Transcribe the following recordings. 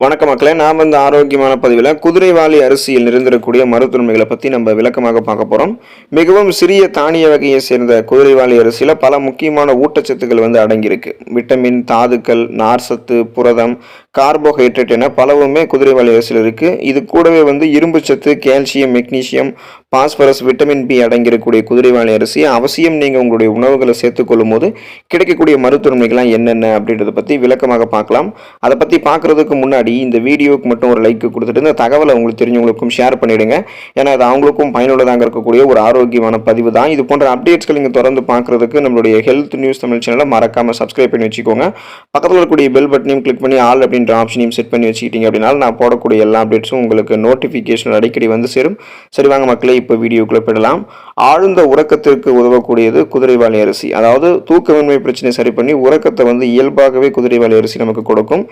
வணக்க மக்களே நாம் வந்து ஆரோக்கியமான பதிவில் குதிரைவாலி அரிசியில் நிறைந்திருக்கக்கூடிய மருத்துவமைகளை பற்றி நம்ம விளக்கமாக பார்க்க போகிறோம் மிகவும் சிறிய தானிய வகையை சேர்ந்த குதிரைவாளி அரிசியில் பல முக்கியமான ஊட்டச்சத்துக்கள் வந்து அடங்கியிருக்கு. விட்டமின் தாதுக்கள் நார்சத்து புரதம் கார்போஹைட்ரேட் என பலவுமே குதிரைவாலி அரிசியில் இருக்குது இது கூடவே வந்து இரும்பு சத்து calcium magnesium phosphorus vitamin B அடங்கியிருக்கக்கூடிய குதிரைவாலி அரிசி. அவசியம் நீங்கள் உங்களுடைய உணவுகளை சேர்த்துக்கொள்ளும் போது கிடைக்கக்கூடிய மருத்துவமைகள்லாம் என்னென்ன அப்படின்றத பற்றி விளக்கமாக பார்க்கலாம். அதை பற்றி பார்க்குறதுக்கு முன்னாடி இந்த வீடியோவுக்கு மட்டும் ஒரு லைக் கொடுத்துட்டு இந்த தகவலை உங்களுக்கு தெரிஞ்சவங்களுக்கும் ஷேர் பண்ணிவிடுங்க ஏன்னா அது அவங்களுக்கும் பயனுள்ளதாக இருக்கக்கூடிய ஒரு ஆரோக்கியமான பதிவு தான். இது போன்ற அப்டேட்ஸ்கள் நீங்கள் தொடர்ந்து பார்க்குறதுக்கு நம்மளுடைய ஹெல்த் நியூஸ் தமிழ் சேனலை மறக்காமல் சப்ஸ்கிரைப் பண்ணி வச்சுக்கோங்க. பக்கத்தில் இருக்கக்கூடிய பெல் பட்டனையும் கிளிக் பண்ணி ஆல் அப்படின்ற ஆப்ஷனையும் செட் பண்ணி வச்சுக்கிட்டீங்க அப்படின்னா நான் போடக்கூடிய எல்லா அப்டேட்ஸும் உங்களுக்கு நோட்டிஃபிகேஷன் அடிக்கடி வந்து சேரும். சரி வாங்க மக்களே இப்போ வீடியோக்குள்ளே போயிடலாம். ஆழ்ந்த உறக்கத்திற்கு உதவக்கூடியது குதிரைவாலி அரிசி. அதாவது தூக்கமின்மை பிரச்சனை சரி பண்ணி உறக்கத்தை வந்து இயல்பாகவே குதிரைவாலி அரிசி நமக்கு கொடுக்கும்.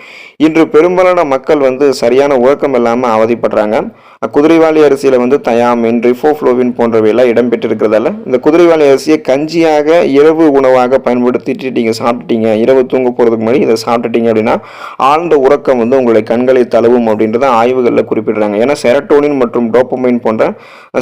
இன்று பெரும்பாலான மக்கள் வந்து சரியான உறக்கம் இல்லாமல் அவதிப்படுறாங்க. குதிரைவாலி அரிசியில் வந்து தயாமின் ரிஃபோஃப்ளோவின் போன்றவையெல்லாம் இடம்பெற்றிருக்கிறதால இந்த குதிரைவாலி அரிசியை கஞ்சியாக இரவு உணவாக பயன்படுத்திட்டு நீங்கள் சாப்பிட்டீங்க இரவு தூங்க போகிறதுக்கு முன்னாடி இதை சாப்பிட்டுட்டீங்க அப்படின்னா ஆழ்ந்த உறக்கம் வந்து உங்களுடைய கண்களை தழுவும் அப்படின்றத ஆய்வுகளில் குறிப்பிடுறாங்க. ஏன்னா செரட்டோனின் மற்றும் டோப்பமைன் போன்ற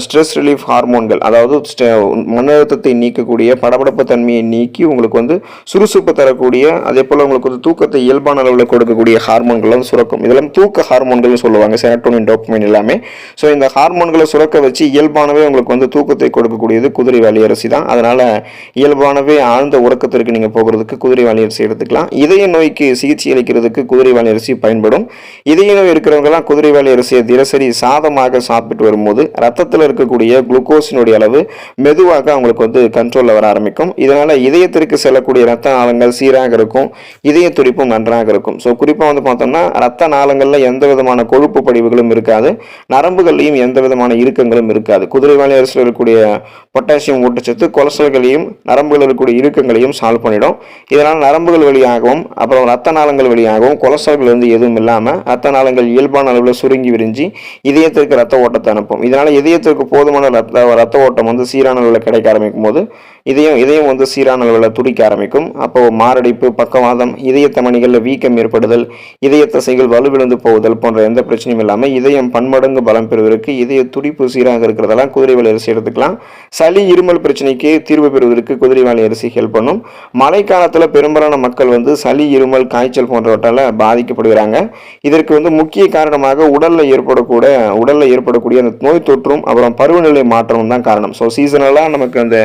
ஸ்ட்ரெஸ் ரிலீஃப் ஹார்மோன்கள் அதாவது ஸ்ட- மன அழுத்தத்தை நீக்கக்கூடிய படபடப்பு தன்மையை நீக்கி உங்களுக்கு வந்து சுறுசுறுப்பு தரக்கூடிய அதே போல் உங்களுக்கு வந்து தூக்கத்தை இயல்பான அளவில் கொடுக்கக்கூடிய ஹார்மோன்கள் வந்து சுரக்கும். இதெல்லாம் தூக்க ஹார்மோன்கள்னு சொல்லுவாங்க செரட்டோனின் டோப்பமைன் எல்லாமே. ஸோ இந்த ஹார்மோன்களை சுரக்க வச்சு இயல்பானவே உங்களுக்கு வந்து தூக்கத்தை கொடுக்கக்கூடியது குதிரைவாலி அரிசி தான். அதனால் இயல்பானவே ஆழ்ந்த உறக்கத்திற்கு நீங்கள் போகிறதுக்கு குதிரைவாலி அரிசி எடுத்துக்கலாம். இதய நோய்க்கு சிகிச்சை அளிக்கிறதுக்கு குதிரைவாலி அரிசி பயன்படும். இதய நோய் இருக்கிறவங்கலாம் குதிரைவாலி அரிசியை தினசரி சாதமாக சாப்பிட்டு வரும்போது ரத்தத்தில் இருக்கக்கூடிய குளுக்கோஸினுடைய அளவு மெதுவாக அவங்களுக்கு வந்து கண்ட்ரோலில் வர ஆரம்பிக்கும். இதனால் இதயத்திற்கு செல்லக்கூடிய ரத்த நாளங்கள் சீராக இருக்கும். இதய துடிப்பும் நன்றாக இருக்கும். ஸோ குறிப்பாக வந்து பார்த்தோம்னா ரத்த நாளங்களில் எந்த விதமான கொழுப்பு படிவுகளும் இருக்காது. நரம்புகள்லையும் எந்த விதமான இறுக்கங்களும் இருக்காது. குதிரைவாலி அரிசியில் இருக்கக்கூடிய பொட்டாசியம் ஊட்டச்சத்து கொலஸ்ட்ரால்களையும் நரம்புகளில் இருக்கக்கூடிய இறுக்கங்களையும் சால்வ் பண்ணிடும். இதனால் நரம்புகள் வழியாகவும் அப்புறம் ரத்த நாளங்கள் வழியாகவும் கொலஸ்ட்ரால்கள் வந்து எதுவும் இல்லாமல் ரத்த நாளங்கள் இயல்பான அளவில் சுருங்கி விரிஞ்சு இதயத்திற்கு ரத்த ஓட்டத்தை அனுப்பும். இதனால் இதயத்திற்கு போதுமான ரத்த ரத்த ஓட்டம் வந்து சீரான அளவில் கிடைக்க ஆரம்பிக்கும் போது இதயம் இதயம் வந்து சீரான அளவில் துடிக்க ஆரம்பிக்கும். அப்போ மாரடைப்பு பக்கவாதம் இதய தமணிகளில் வீக்கம் ஏற்படுதல் இதய தசைகள் வலுவிழந்து போகுதல் போன்ற எந்த பிரச்சனையும் இல்லாமல் இதயம் பன்மடங்கு பலம் பெறுவதற்கு இதய துடிப்பு சீராக இருக்கிறதெல்லாம் குதிரைவாலி அரிசி எடுத்துக்கலாம். சளி இருமல் பிரச்சனைக்கு தீர்வு பெறுவதற்கு குதிரைவாலி அரிசி ஹெல்ப் பண்ணும். மழை காலத்தில் பெரும்பாலான மக்கள் வந்து சளி இருமல் காய்ச்சல் போன்றவற்றால் பாதிக்கப்படுகிறாங்க. இதற்கு வந்து முக்கிய காரணமாக உடலில் ஏற்படக்கூட உடலில் ஏற்படக்கூடிய அந்த நோய் தொற்றும் அப்புறம் பருவநிலை மாற்றமும் தான் காரணம். ஸோ சீசனலாக நமக்கு அந்த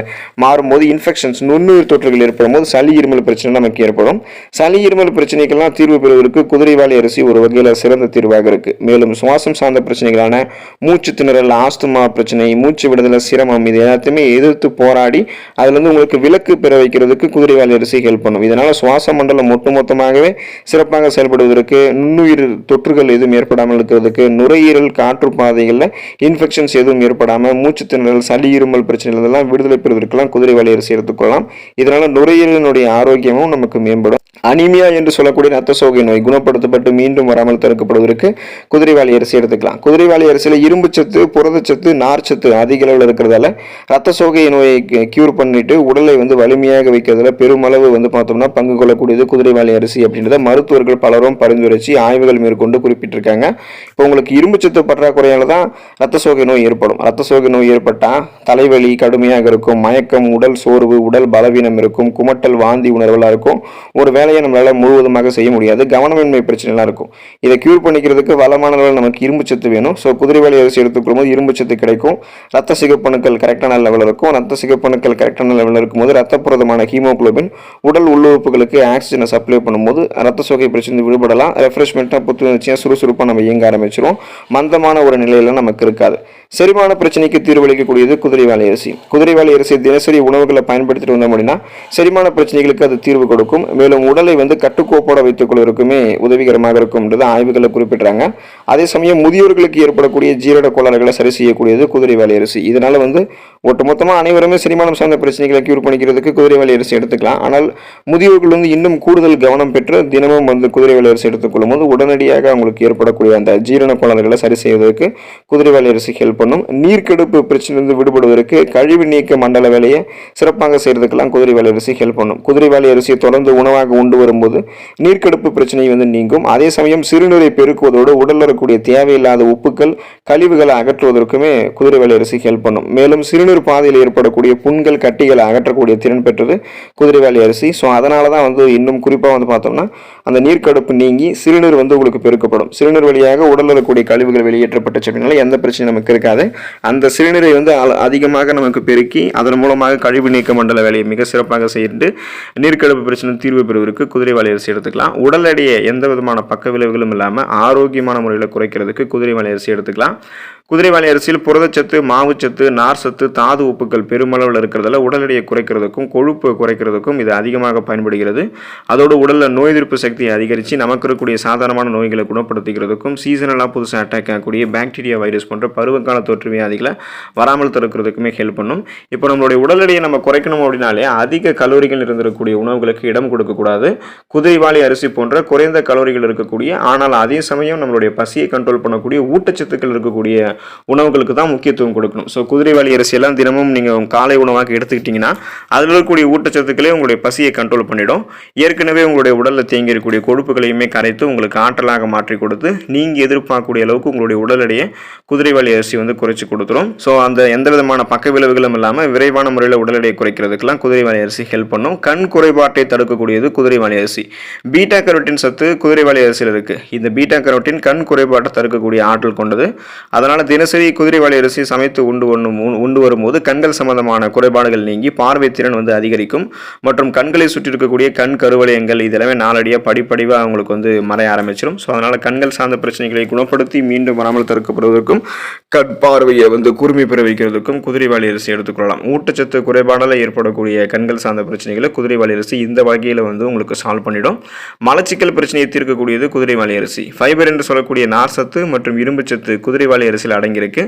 மாறும்போது இன்ஃபெக்ஷன்ஸ் நுண்ணுயிர் தொற்றுகள் ஏற்படும் போது சளி இருமல் பிரச்சனை நமக்கு ஏற்படும். சளி இருமல் பிரச்சனைக்கெல்லாம் தீர்வு பெறுவதற்கு குதிரைவாலி அரிசி ஒரு வகையில் சிறந்த தீர்வாக இருக்கு. மேலும் சுவாசம் சார்ந்த பிரச்சனைகளான மூச்சு திணறல் ஆஸ்துமா பிரச்சனை மூச்சு விடுதலை சிரமம் இது எல்லாத்தையுமே எதிர்த்து போராடி அதுல இருந்து உங்களுக்கு விலக்கு பெற வைக்கிறதுக்கு குதிரைவாலி அரிசி ஹெல்ப் பண்ணும். இதனால் சுவாச மண்டலம் ஒட்டுமொத்தமாகவே சிறப்பாக செயல்படுவதற்கு நுண்ணுயிர் தொற்றுகள் எதுவும் ஏற்படாமல் இருக்கிறதுக்கு நுரையீரல் காற்று பாதைகளில் இன்ஃபெக்ஷன்ஸ் எதுவும் ஏற்படாமல் மூச்சு திணறல் சளி இருமல் பிரச்சனைகள் இதெல்லாம் விடுதலை பெறுவதற்கெல்லாம் குதிரை வேலையை சேர்த்துக்கொள்ளலாம் இதனால நுரையீரலினுடைய ஆரோக்கியமும் நமக்கு மேம்படும். அனிமியா என்று சொல்லக்கூடிய ரத்த சோகை நோய் குணப்படுத்தப்பட்டு மீண்டும் வராமல் தடுக்கப்படுவதற்கு குதிரைவாலி அரிசி எடுத்துக்கலாம். குதிரைவாலி அரிசியில் இரும்பு சத்து புரதச்சத்து நார்ச்சத்து அதிக அளவில் இருக்கிறதால ரத்த சோகை நோயை கியூர் பண்ணிட்டு உடலை வந்து வலிமையாக வைக்கிறதுல பெருமளவு வந்து பார்த்தோம்னா பங்கு கொள்ளக்கூடியது குதிரைவாலி அரிசி அப்படின்றத மருத்துவர்கள் பலரும் பரிந்துரைச்சு ஆய்வுகள் மேற்கொண்டு குறிப்பிட்டிருக்காங்க. இப்போ உங்களுக்கு இரும்பு சத்து பற்றாக்குறையால தான் ரத்த சோகை நோய் ஏற்படும். ரத்த சோகை நோய் ஏற்பட்டால் தலைவலி கடுமையாக இருக்கும் மயக்கம் உடல் சோர்வு உடல் பலவீனம் இருக்கும் குமட்டல் வாந்தி உணர்வெல்லாம் இருக்கும். ஒரு வேலை வேலையை நம்மளால் முழுவதுமாக செய்ய முடியாது. கவனமின்மை பிரச்சனைலாம் இருக்கும். இதை க்யூர் பண்ணிக்கிறதுக்கு வளமான அளவில் நமக்கு இரும்பு சத்து வேணும். ஸோ குதிரைவாலி அரிசி எடுத்துக்கொள்ளும் போது இரும்பு சத்து கிடைக்கும். ரத்த சிகப்பணுக்கள் கரெக்டான லெவலில் இருக்கும். ரத்த சிகப்பணுக்கள் கரெக்டான லெவலில் இருக்கும்போது ரத்தப்புரதமான ஹீமோக்ளோபின் ஹீமோகுளோபின் உடல் உள்ளுறுப்புகளுக்கு ஆக்சிஜனை சப்ளை பண்ணும்போது ரத்த சோகை பிரச்சனை விடுபடலாம். ரெஃப்ரெஷ்மெண்ட்டாக புத்துணர்ச்சியாக சுறுசுறுப்பாக நம்ம இயங்க ஆரம்பிச்சிடும் மந்தமான ஒரு நிலையில நமக்கு இருக்காது. செரிமான பிரச்சனைக்கு தீர்வளிக்கக்கூடியது குதிரைவாலி அரிசி. குதிரைவாலி அரிசி தினசரி உணவுகளை பயன்படுத்திட்டு வந்தோம் அப்படின்னா செரிமான பிரச்சனைகளுக்கு அது தீர்வு கொடுக்கும். மேலும் உடலை வந்து கட்டுக்கோப்போட வைத்துக் கொள்வதற்குமே உதவிகரமாக இருக்கும்ன்றது ஆய்வுகளை குறிப்பிடுறாங்க. அதே சமயம் முதியோர்களுக்கு ஏற்படக்கூடிய ஜீரண கோளாறுகளை சரி செய்யக்கூடியது குதிரைவாலி அரிசி. இதனால வந்து ஒட்டுமொத்தமாக அனைவருமே செரிமானம் சார்ந்த பிரச்சனைகளை கியூர் பண்ணிக்கிறதுக்கு குதிரைவாலி அரிசி எடுத்துக்கலாம். ஆனால் முதியோர்கள் வந்து இன்னும் கூடுதல் கவனம் பெற்று தினமும் வந்து குதிரைவாலி அரிசி எடுத்துக்கொள்ளும் போது உடனடியாக அவங்களுக்கு ஏற்படக்கூடிய அந்த ஜீரண கோளாறுகளை சரி செய்வதற்கு குதிரைவாலி அரிசி ஹெல்ப் பண்ணும். நீர்க்கெடுப்பு பிரச்சனையிலிருந்து விடுபடுவதற்கு கழிவு நீக்க மண்டல வேலையை சிறப்பாக செய்கிறதுக்கெல்லாம் குதிரைவாலி அரிசி ஹெல்ப் பண்ணும். குதிரைவாலி அரிசியை தொடர்ந்து உணவாக உண்டு வரும்போது நீர்க்கெடுப்பு பிரச்சனை வந்து நீங்கும். அதே சமயம் சிறுநீரை பெருக்குவதோடு உடலில் இருக்கக்கூடிய தேவையில்லாத உப்புக்கள் கழிவுகளை அகற்றுவதற்குமே குதிரைவாலி அரிசி ஹெல்ப் பண்ணும். மேலும் சிறுநீர் பாதையில் ஏற்படக்கூடிய புண்கள் கட்டிகளை அகற்றக்கூடிய திறன் பெற்றது குதிரைவாலி அரிசி. ஸோ அதனால தான் வந்து இன்னும் குறிப்பாக வந்து பார்த்தோம்னா அந்த நீர்க்கடுப்பு நீங்கி சிறுநீர் வந்து உங்களுக்கு பெருக்கப்படும். சிறுநீர் வழியாக உடலில் இருக்கக்கூடிய கழிவுகள் வெளியேற்றப்பட்டுச்சு அப்படின்னால எந்த பிரச்சனையும் நமக்கு இருக்காது. அந்த சிறுநீரை வந்து அல- அதிகமாக நமக்கு பெருக்கி அதன் மூலமாக கழிவு நீக்க மண்டல வேலையை மிக சிறப்பாக செய்து நீர்க்கடுப்பு பிரச்சனை தீர்வு பெறுவதற்கு குதிரைவாலி அரிசி எடுத்துக்கலாம். உடல் எடையை எந்த விதமான பக்க விளைவுகளும் இல்லாமல் ஆரோக்கியமான முறையில் குறைக்கிறதுக்கு குதிரை மலை அரிசி எடுத்துக்கலாம். குதிரைவாலி அரிசியில் புரதச்சத்து மாவுச்சத்து நார் சத்து தாது உப்புக்கள் பெருமளவில் இருக்கிறதால உடல் எடையை குறைக்கிறதுக்கும் கொழுப்பு குறைக்கிறதுக்கும் இது அதிகமாக பயன்படுகிறது. அதோடு உடலில் நோய் எதிர்ப்பு சக்தியை அதிகரித்து நமக்கு இருக்கக்கூடிய சாதாரணமான நோய்களை குணப்படுத்திக்கிறதுக்கும் சீசனலாக புதுசாக அட்டாக் ஆகக்கூடிய பாக்டீரியா வைரஸ் போன்ற பருவகால தொற்று வியாதிகளை வராமல் தடுக்கிறதுக்குமே ஹெல்ப் பண்ணும். இப்போ நம்மளுடைய உடல் எடையை நம்ம குறைக்கணும் அப்படின்னாலே அதிக கலோரிகள் இருந்திருக்கக்கூடிய உணவுகளுக்கு இடம் கொடுக்கக்கூடாது. குதிரைவாலி அரிசி போன்ற குறைந்த கலோரிகள் இருக்கக்கூடிய ஆனால் அதே சமயம் நம்மளுடைய பசியை கண்ட்ரோல் பண்ணக்கூடிய ஊட்டச்சத்துக்கள் இருக்கக்கூடிய உணவுகளுக்கு தான் முக்கியத்துவம் கொடுக்கணும். ஸோ குதிரைவாளி அரிசி எல்லாம் தினமும் நீங்கள் காலை உணவாக எடுத்துக்கிட்டிங்கன்னா அதில் இருக்கக்கூடிய ஊட்டச்சத்துக்களே உங்களுடைய பசியை கண்ட்ரோல் பண்ணிடும். ஏற்கனவே உங்களுடைய உடலில் தேங்கி இருக்கக்கூடிய கொழுப்புகளையுமே கரைத்து உங்களுக்கு ஆற்றலாக மாற்றி கொடுத்து நீங்கள் எதிர்பார்க்கக்கூடிய அளவுக்கு உங்களுடைய உடல் எடையை குதிரைவாலி அரிசி வந்து குறைச்சி கொடுத்துரும். ஸோ அந்த எந்த விதமான பக்க விளைவுகளும் இல்லாமல் விரைவான முறையில் உடல் எடையை குறைக்கிறதுக்கெல்லாம் குதிரைவாளி அரிசி ஹெல்ப் பண்ணும். கண் குறைபாட்டை தடுக்கக்கூடியது குதிரைவாளி அரிசி. பீட்டா கரோட்டின் சத்து குதிரைவாளி அரிசியில் இருக்குது இந்த பீட்டா கரோட்டின் கண் குறைபாட்டை தடுக்கக்கூடிய ஆற்றல் கொண்டது. அதனால் தினசரி குதிரைவாலி அரிசி சமைத்து உண்டு ஒன்று உண்டு வரும்போது கண்கள் சம்பந்தமான குறைபாடுகள் நீங்கி பார்வை திறன் வந்து அதிகரிக்கும். மற்றும் கண்களை சுற்றி இருக்கக்கூடிய கண் கருவலயங்கள் இதெல்லாமே நாளடியாக படிப்படிவாக அவங்களுக்கு வந்து மறைய ஆரம்பிச்சிடும் ஸோ அதனால் கண்கள் சார்ந்த பிரச்சனைகளை குணப்படுத்தி மீண்டும் வராமல் தடுக்கப்படுவதற்கும் கண் பார்வையை வந்து கூர்மை பெற வைக்கிறதுக்கும் குதிரைவாலி அரிசி எடுத்துக்கொள்ளலாம் ஊட்டச்சத்து குறைபாடால் ஏற்படக்கூடிய கண்கள் சார்ந்த பிரச்சனைகளை குதிரைவாலி அரிசி இந்த வகையில் வந்து உங்களுக்கு சால்வ் பண்ணிடும். மலச்சிக்கல் பிரச்சனையை தீர்க்கக்கூடியது குதிரைவாலி அரிசி. ஃபைபர் என்று சொல்லக்கூடிய நார்சத்து மற்றும் இரும்பு சத்து குதிரைவாலி அரிசியில் அடங்கியிருக்கு.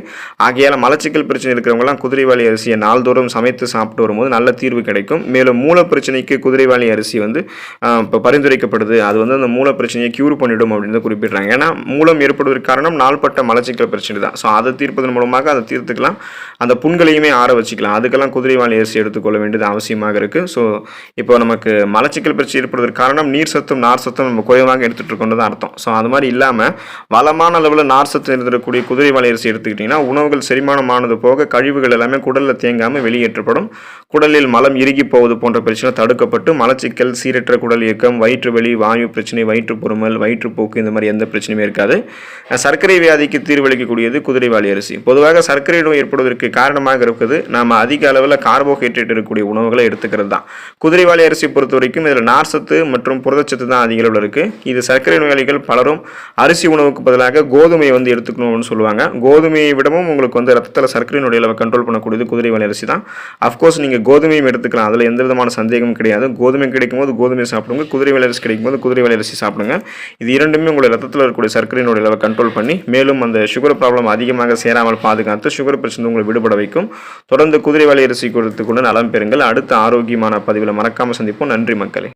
ஆகையால் மலச்சிக்கல் பிரச்சனை இருக்கிறவங்கலாம் குதிரைவாலி அரிசியை நாள்தோறும் சமைத்து சாப்பிட்டு வரும்போது நல்ல தீர்வு கிடைக்கும். மேலும் மூல பிரச்சனைக்கு குதிரைவாலி அரிசி வந்து இப்போ பரிந்துரைக்கப்படுது. அது வந்து அந்த மூல பிரச்சனையை க்யூர் பண்ணிடும் அப்படின்னு குறிப்பிடுறாங்க. ஏன்னா மூலம் ஏற்படுவதற்கு காரணம் நாள்பட்ட மலச்சிக்கல் பிரச்சனை தான். ஸோ அதை தீர்ப்பதன் மூலமாக அதை தீர்த்துக்கலாம். அந்த புண்களையுமே ஆற வச்சுக்கலாம். அதுக்கெல்லாம் குதிரைவாலி அரிசி எடுத்துக்கொள்ள வேண்டியது அவசியமாக இருக்குது ஸோ இப்போ நமக்கு மலச்சிக்கல் பிரச்சனை ஏற்படுவதற்கு காரணம் நீர் சத்தும் நார் சத்தும் நம்ம குறைவாக எடுத்துகிட்டு இருக்கோன்றது தான் அர்த்தம். ஸோ அது மாதிரி இல்லாமல் வளமான அளவில் நார் சத்து இருந்திருக்கக்கூடிய அரிசி அரிசி எடுத்துக்கிட்டிங்கன்னா உணவுகள் செரிமானமானது போக கழிவுகள் எல்லாமே குடலில் தேங்காமல் வெளியேற்றப்படும். குடலில் மலம் இறுகி போவது போன்ற பிரச்சனை தடுக்கப்பட்டு மலச்சிக்கல் சீரற்ற குடல் இயக்கம் வயிற்று வலி வாயு பிரச்சனை வயிற்று பொறுமல் வயிற்றுப்போக்கு இந்த மாதிரி எந்த பிரச்சனையுமே இருக்காது. சர்க்கரை வியாதிக்கு தீர்வளிக்கக்கூடியது குதிரைவாலி அரிசி. பொதுவாக சர்க்கரை நோய் ஏற்படுவதற்கு காரணமாக இருக்குது நாம் அதிக அளவில் கார்போஹைட்ரேட் இருக்கக்கூடிய உணவுகளை எடுத்துக்கிறது தான். குதிரைவாலி அரிசி பொறுத்த வரைக்கும் இதில் நார்சத்து மற்றும் புரதச்சத்து தான் அதிக அளவில் இருக்குது இது சர்க்கரை நோயாளிகள் பலரும் அரிசி உணவுக்கு பதிலாக கோதுமையை வந்து எடுத்துக்கணும்னு சொல்லுவாங்க. கோதுமையை விடவும் உங்களுக்கு வந்து ரத்தத்தில் சர்க்கரையினுடைய அளவை கண்ட்ரோல் பண்ணக்கூடியது குதிரை குதிரைவாலி அரிசி தான். அஃப்கோர்ஸ் நீங்கள் கோதுமையும் எடுத்துக்கலாம். அதில் எந்த விதமான சந்தேகமும் கிடையாது. கோதுமை கிடைக்கும் போது கோதுமை சாப்பிடுங்க. குதிரை குதிரைவாலி அரிசி கிடைக்கும் போது குதிரைவாலி அரிசி சாப்பிடுங்க. இது இரண்டுமே உங்களுடைய ரத்தத்தில் இருக்கக்கூடிய சர்க்கரையினுடைய அளவை கண்ட்ரோல் பண்ணி மேலும் அந்த சுகர் ப்ராப்ளம் அதிகமாக சேராமல் பாதுகாத்து சுகர் பிரச்சனை உங்களை விடுபட வைக்கும். தொடர்ந்து குதிரை குதிரைவாலி அரிசி கொடுத்து கொண்டு நலம் பெறுங்கள். அடுத்த ஆரோக்கியமான பதிவில் மறக்காமல் சந்திப்போம். நன்றி மக்களே.